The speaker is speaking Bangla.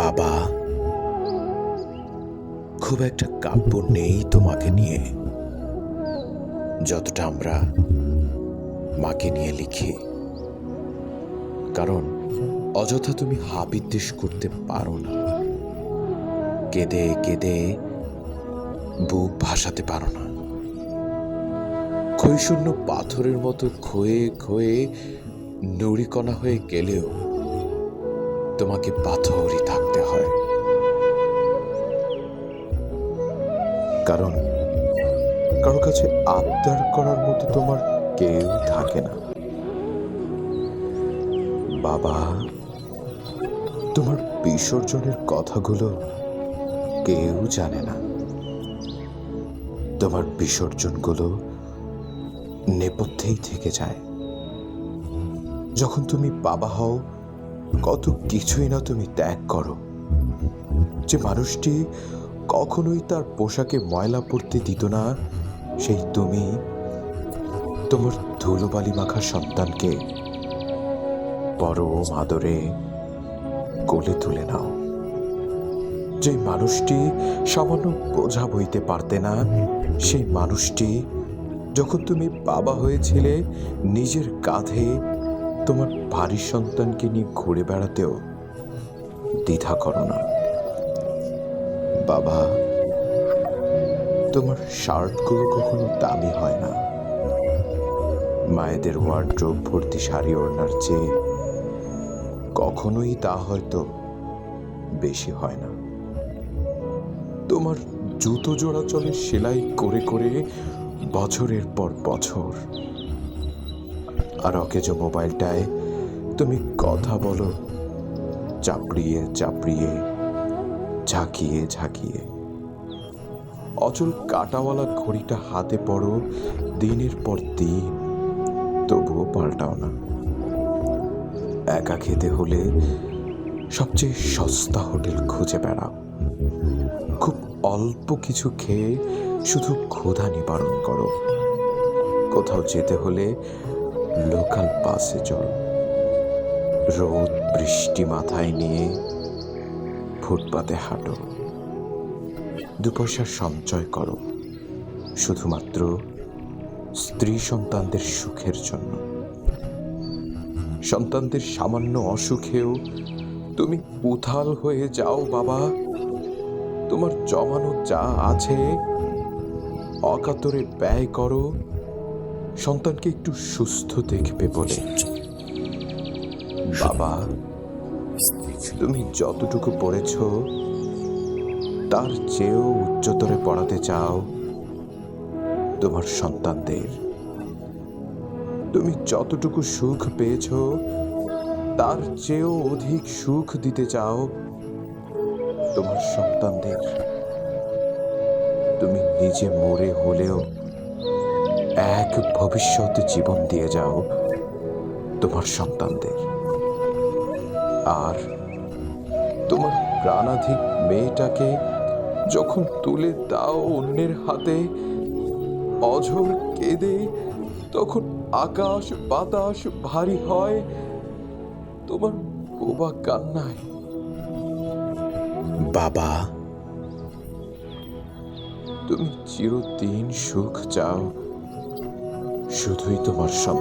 বাবা। খুব একটা কাব্য নেই তোমাকে নিয়ে। যতটা আমরা মাকে নিয়ে লিখি। কারণ অযথা তুমি হাবিদ্বেষ করতে পারো না। কেঁদে কেঁদে বুক ভাসাতে পারো না। ক্ষয়শূন্য পাথরের মতো ক্ষয়ে ক্ষয়ে নড়িকণা হয়ে গেলেও তোমাকে পাথরই থাকতে হয়। কারণ কারও কাছে আবদার করার মতো তোমার কেউ থাকে না। বাবা, তোমার বিসর্জনের কথাগুলো কেউ জানে না। তোমার বিসর্জনগুলো নেপথ্যেই থেকে যায়। যখন তুমি বাবা হও কত কিছুই না তুমি ত্যাগ করো। যে মানুষটি কখনোই তার পোশাকে ময়লা পড়তে দিত না, সেই তুমি তোমার ধুলোবালি মাখা সন্তানকে পরম আদরে কোলে তুলে নাও। যে মানুষটি সামান্য বোঝা বইতে পারতে না, সেই মানুষটি যখন তুমি বাবা হয়েছিলে, নিজের কাঁধে তোমার ভারী সন্তানকে নিয়ে ঘুরে বেড়াতেও দ্বিধা করো না। বাবা, তোমার শার্টগুলো কখনো দামি হয় না। মায়েদের ওয়ার্ড্রোব ভর্তি শাড়ি, ওড়নার চেয়ে কখনোই তা হয়তো বেশি হয় না। তোমার জুতো জোড়া চলে সেলাই করে করে বছরের পর বছর আর অকেজো মোবাইলটায় তুমি কথা বলো, চাপড়িয়ে চাপড়িয়ে, ঝাঁকিয়ে ঝাঁকিয়ে। অচল কাটাওয়ালা ঘড়িটা হাতে পড়ো, দিনের পর দিন, তবুও পাল্টাও না। একা খেতে হলে সবচেয়ে সস্তা হোটেল খুঁজে বেড়াও। খুব অল্প কিছু খেয়ে শুধু ক্ষুধা নিবারণ করো। কোথাও যেতে হলে লোকাল বাসে চড়ো। রোদ বৃষ্টি মাথায় নিয়ে ফুটপাতে হাঁটো। দু পয়সার সঞ্চয় করো। শুধুমাত্র স্ত্রী সন্তানদের সুখের জন্য। সন্তানদের সামান্য অসুখেও তুমি উথাল হয়ে যাও, বাবা। তোমার জমানো যা আছে, অকাতরে ব্যয় করো। সন্তানকে একটু সুস্থ দেখবে বলে। বাবা, তুমি যতটুকু পড়েছ, তার চেয়েও উচ্চতরে পড়াতে চাও। তোমার সন্তানদের, তুমি যতটুকু সুখ পেয়েছ, তার চেয়েও অধিক সুখ দিতে চাও তোমার সন্তানদের। তুমি নিজে মরে হলেও এক ভবিষ্যৎ জীবন দিয়ে যাও তোমার সন্তানদের। আর তোমার প্রাণাধিক মেয়েটাকে যখন তুলে দাও অন্যের হাতে, অঝর কেঁদে তখন আকাশ বাতাস ভারী হয়, তোমার বোবা কান্নায়। বাবা, তুমি চিরদিন সুখ চাও। শুধুই তোমার সন্তান